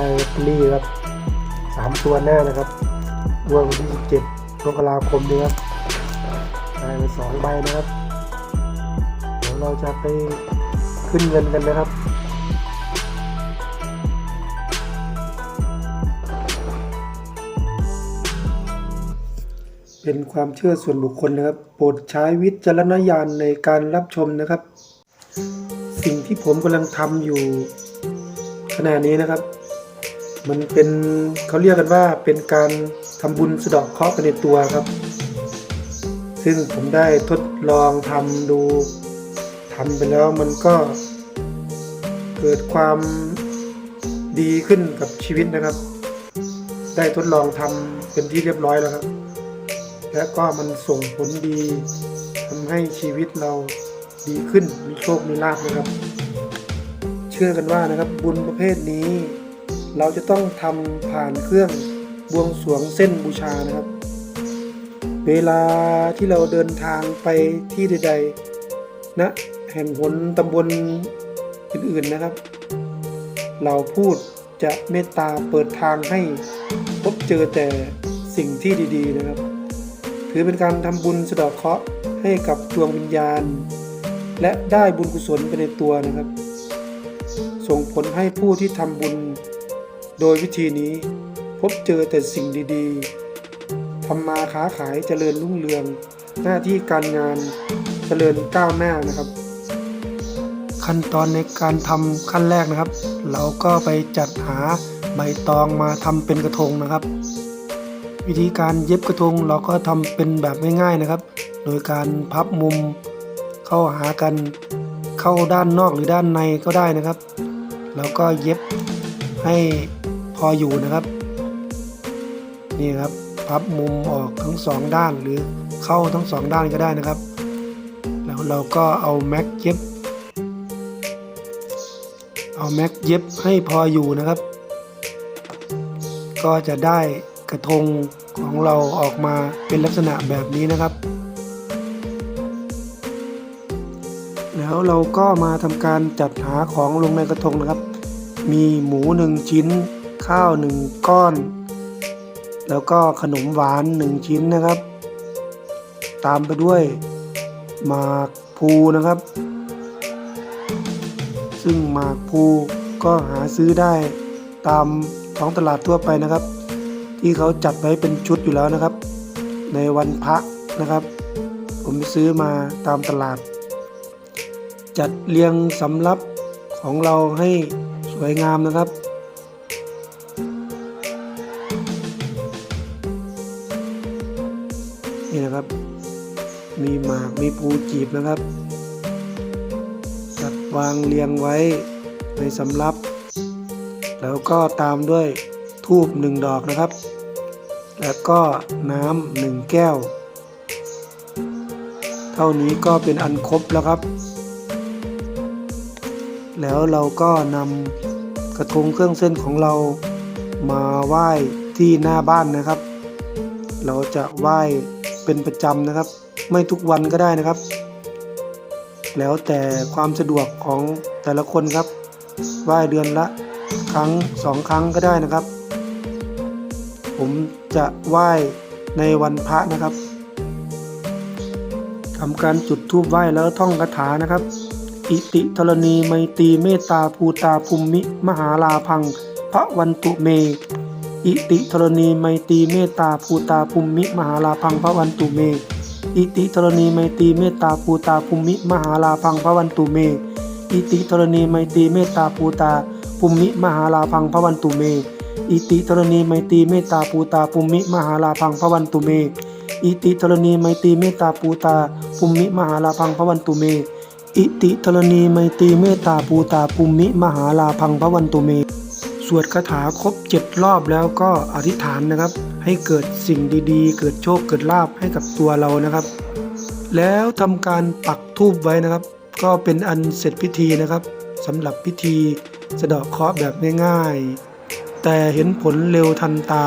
ได้ลอตเตอรี่ครับสามตัวหน้านะครับวดวันที่สิบเจ็ดมกราคมนี้ครับได้ไปสองใบนะครับเดี๋ยวเราจะไปขึ้นเงินกันนะครับเป็นความเชื่อส่วนบุคคลนะครับ โปรดใช้วิจารณญาณในการรับชมนะครับ สิ่งที่ผมกำลังทำอยู่ขณะนี้นะครับ มันเป็นเขาเรียกกันว่าเป็นการทำบุญสะเดอกเคราะห์ไปในตัวครับ ซึ่งผมได้ทดลองทำดูทำไปแล้วมันก็เกิดความดีขึ้นกับชีวิตนะครับ ได้ทดลองทำเป็นที่เรียบร้อยแล้วครับ และก็มันส่งผลดีทำให้ชีวิตเราดีขึ้นมีโชคมีลาภนะครับ เชื่อกันว่านะครับบุญประเภทนี้ เราจะต้องทำผ่านเครื่องบวงสวงเส้นบูชานะครับ เวลาที่เราเดินทางไปที่ใดๆนะแห่งหนตำบลอื่นๆนะครับ เราพูดจะเมตตาเปิดทางให้พบเจอแต่สิ่งที่ดีๆนะครับ ถือเป็นการทำบุญสะเดอกเคราะห์ให้กับดวงวิญญาณ และได้บุญกุศลไปในตัวนะครับ ส่งผลให้ผู้ที่ทำบุญ โดยวิธีนี้พบเจอแต่สิ่งดีๆทำมาค้าขายเจริญรุ่งเรือง หน้าที่การงานเจริญก้าวหน้านะครับ ขั้นตอนในการทำขั้นแรกนะครับ เราก็ไปจัดหาใบตองมาทำเป็นกระทงนะครับ วิธีการเย็บกระทงเราก็ทำเป็นแบบง่ายๆนะครับ โดยการพับมุมเข้าหากันเข้าด้านนอกหรือด้านในก็ได้นะครับ แล้วก็เย็บให้ พออยู่นะครับ นี่ครับพับมุมออกทั้งสองด้านหรือเข้าทั้งสองด้านก็ได้นะครับ แล้วเราก็เอาแม็กเย็บ เอาแม็กเย็บให้พออยู่นะครับ ก็จะได้กระทงของเราออกมาเป็นลักษณะแบบนี้นะครับ แล้วเราก็มาทำการจัดหาของลงในกระทงนะครับ มีหมูหนึ่งชิ้น ข้าวหนึ่งก้อน แล้วก็ขนมหวานหนึ่งชิ้นนะครับ ตามไปด้วยหมากภูนะครับ ซึ่งหมากภูก็หาซื้อได้ตามท้องตลาดทั่วไปนะครับ ที่เขาจัดไว้เป็นชุดอยู่แล้วนะครับ ในวันพระนะครับ ผมไปซื้อมาตามตลาด จัดเรียงสำรับของเราให้สวยงามนะครับ นี่นะครับ มีหมากมีปูจีบนะครับจัดวางเรียงไว้ในสำรับ แล้วก็ตามด้วยทูบหนึ่งดอกนะครับ แล้วก็น้ำหนึ่งแก้ว เท่านี้ก็เป็นอันครบแล้วครับ แล้วเราก็นำกระทงเครื่องเส้นของเรามาไหว้ที่หน้าบ้านนะครับ เราจะไหว้ เป็นประจำนะครับ ไม่ทุกวันก็ได้นะครับ แล้วแต่ความสะดวกของแต่ละคนครับไหว้เดือนละครั้งสองครั้งก็ได้นะครับ ผมจะไหว้ในวันพระนะครับทำการจุดธูปไหว้แล้วท่องคาถานะครับ อิติธรณีไมตรีเมตตาภูตาภูมิ มหาลาพัง พระวันตุเม อิติธรณีไมตีเมตตาภูตาภูมิมหาลาพังพระวันตุเม อิติธรณีไมตีเมตตาภูตาภูมิมหาลาพังพระวันตุเม อิติธรณีไมตีเมตตาภูตาภูมิมหาลาพังพระวันตุเม อิติธรณีไมตีเมตตาภูตาภูมิมหาลาพังพระวันตุเม อิติธรณีไมตีเมตตาภูตาภูมิมหาลาพังพระวันตุเม อิติธรณีไมตีเมตตาภูตาภูมิมหาลาพังพระวันตุเม วดคาถาครบเจ็ดรอบแล้วก็อธิษฐานนะครับ ให้เกิดสิ่งดีๆ เกิดโชคเกิดลาภให้กับตัวเรานะครับ แล้วทำการปักทูบไว้นะครับ ก็เป็นอันเสร็จพิธีนะครับสำหรับพิธีสะเดาะเคราะห์แบบง่ายๆ แต่เห็นผลเร็วทันตา